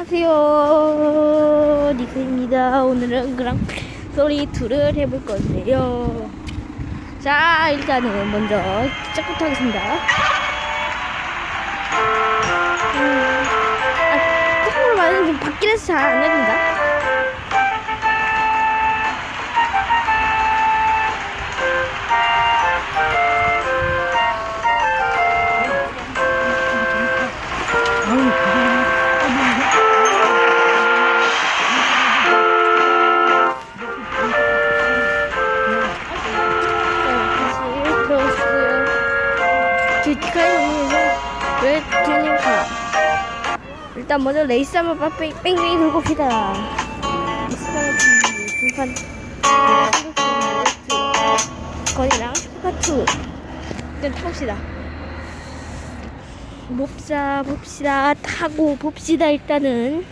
안녕하세요. 니크입니다. 오늘은 그랑 소리 2를 해볼 건데요. 자 일단은 먼저 시작부터 하겠습니다. 음, 아, 콧구멍 말은 좀 밖에서 잘안 들린다 듀티카에서 왜 드니까 일단 먼저 레이스 한번 빡- 뺑- 뺑뺑이 돌고 한번 등판 거리랑 슈퍼카투 일단 타봅시다. 봅시다 봅시다. 타고 봅시다 일단은.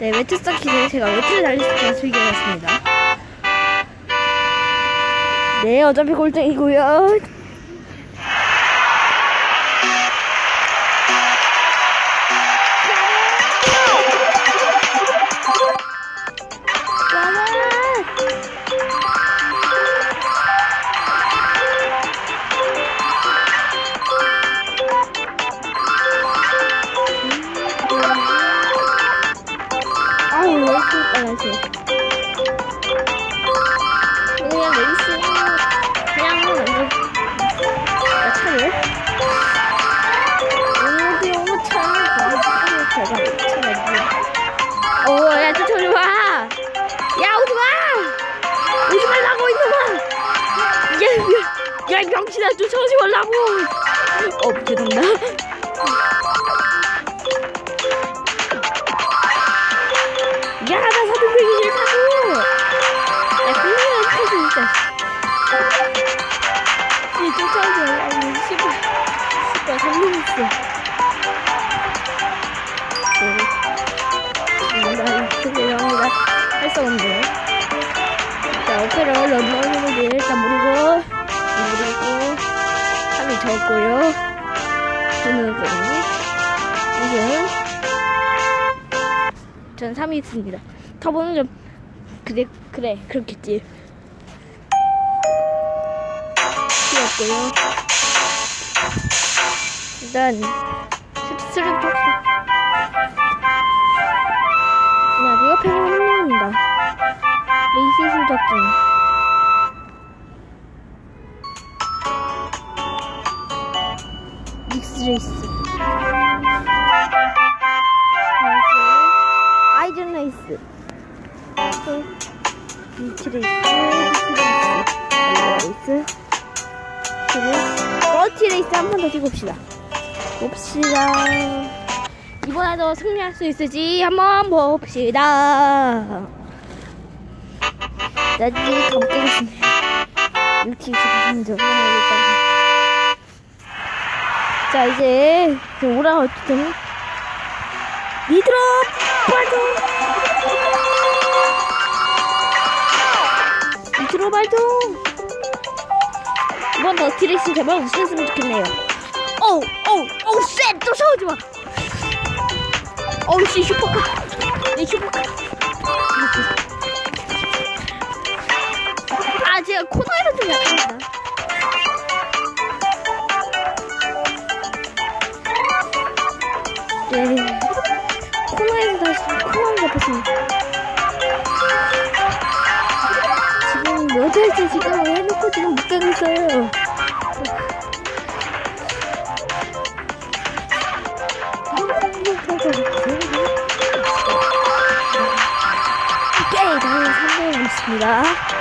네 외투 서킷을 제가 외투를 있게 즐겨봤습니다. 네 어차피 골등이고요 빨라지. 그냥 레이스 그냥 먼저 나 차를? 오늘 너무 차를 가지고 차가 차가 오 야 저 저리 와 야 오지 마! 오지 말라고 이놈아! 야야 병신아 쫓아오지 말라고! 어 죄송합니다 할수 없네. 자, 오페라 런던을 일단 모르고, 모르고, 3위 적었고요. 저는 우선, 전 3위 있습니다. 터보는 좀 그래 그래 그렇겠지. 피었고요. 일단 스트를 봅시 레이스 수작전. 믹스 레이스. 아이전 레이스. 비치 레이스. 비치 레이스. 레이스. 그리고 멀티 레이스 한 번 더 찍읍시다. 봅시다. 이번에도 승리할 수 있을지 한번 봅시다. 나 지금 가보겠습니다. 유튜브 먼저 해야겠다. 자 이제 오라 어쨌든 미드로 발동 미드로 발동 이번 더 트레이스 제발 웃으셨으면 좋겠네요. 어우 어우 어우 쎄! 쫓아오지 마! 어우 씨 슈퍼카! 내 슈퍼카 아 제가 코너에서 좀 약합니다. 네 코너에서 다시 코너를 잡혔습니다. 지금 몇 달째 지금 해놓고 지금 못 가고 있어요. 오케이, 다음 3번 남습니다.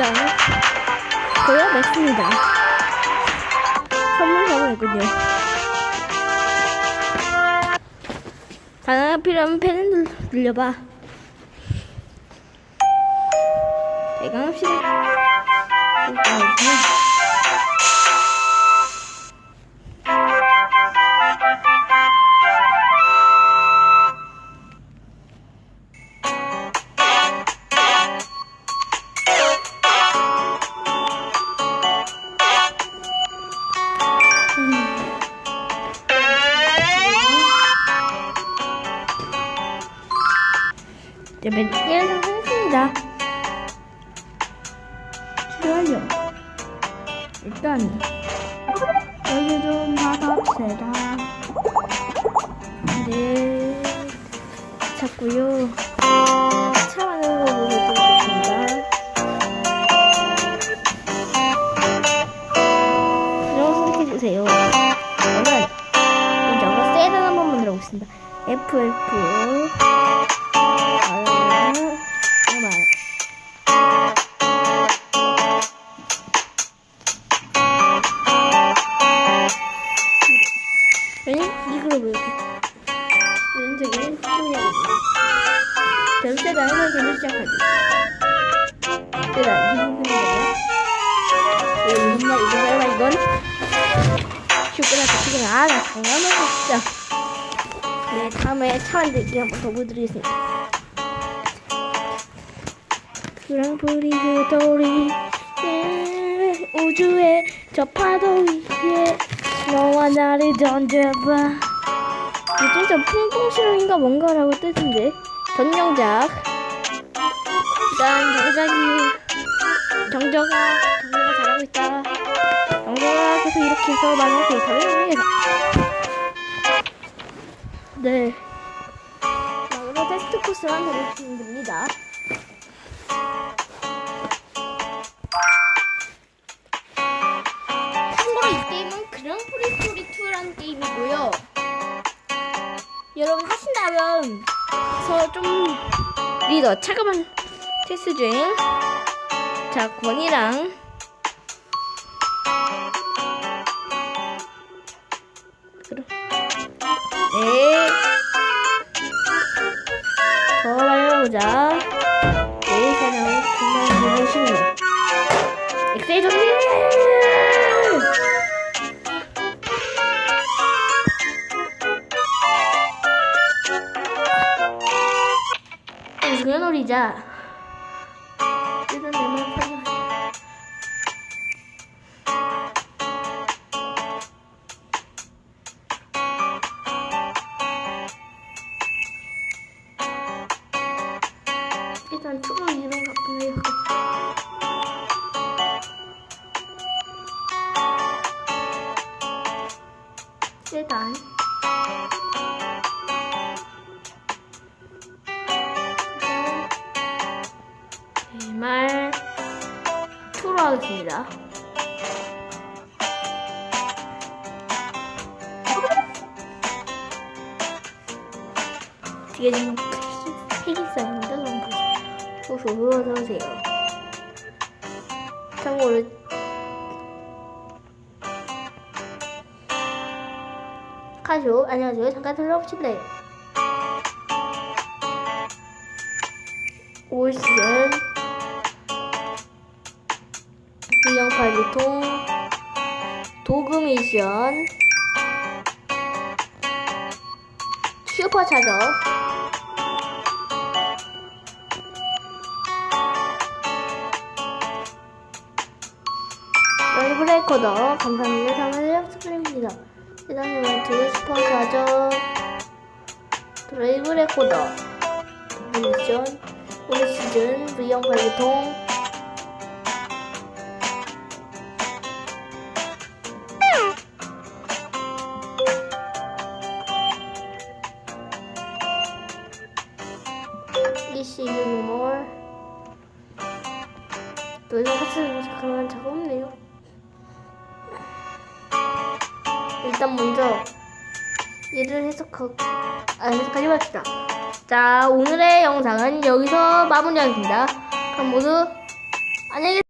자, 거의 맥습니다. 선물 사고했군요. 다음 필요하면 펜을 눌- 눌려봐. 대강합시다. 네, 매일 생성했습니다. 출연료. 일단 여기 좀 받아봅시다. 네, 찾고요. 차하는 거 선택해주세요. 저는 먼저 세단 한번 만들어 보겠습니다. FF 아, 슈퍼라이트 지금 아나 장난하고 진짜. 네 다음에 차 만들기 한번 더 보여드리겠습니다. 그랑프리 그돌이 예, 우주의 저 파도 위에 너와 나를 던져봐. 이게 좀 풍풍실인가 뭔가라고 뜨던데. 전용작. 일단 정작이 정정아 정정아 잘하고 있다 정정아 계속 이렇게 해서 많은 데이터를 위해서 네 마지막 테스트 코스만 해주시면 됩니다 참고로 이 게임은 그랑프리 스토리 2라는 게임이고요. 여러분 하신다면 저 좀 리더 차가운 테스트 중. 자 권이랑 더 말해보자. 정말 멋있네. 엑셀 정리! 중요놀이자 뜨는 데만 파냐 일단 일단 말 투로 하겠습니다. 뒤에 지금 색이 있었는데 그럼 보세요. 어서 보세요. 참고로 가죠. 안녕하세요. 잠깐 들러보실래요? 올 시즌 유형 발기통 도구 미션 슈퍼 차저 라이브 레코더 감사합니다. 다음에 약속드립니다. 대단히 멘트 슈퍼차저 드라이브 레코더 미션 올 시즌 V형 발기통. 이씨 유몰 더 이상 같이 잠깐만 자가 없네요 일단 먼저 얘를 해석하고 아 해석하지 맙시다. 자 오늘의 영상은 여기서 마무리하겠습니다. 그럼 모두 안녕히 계세요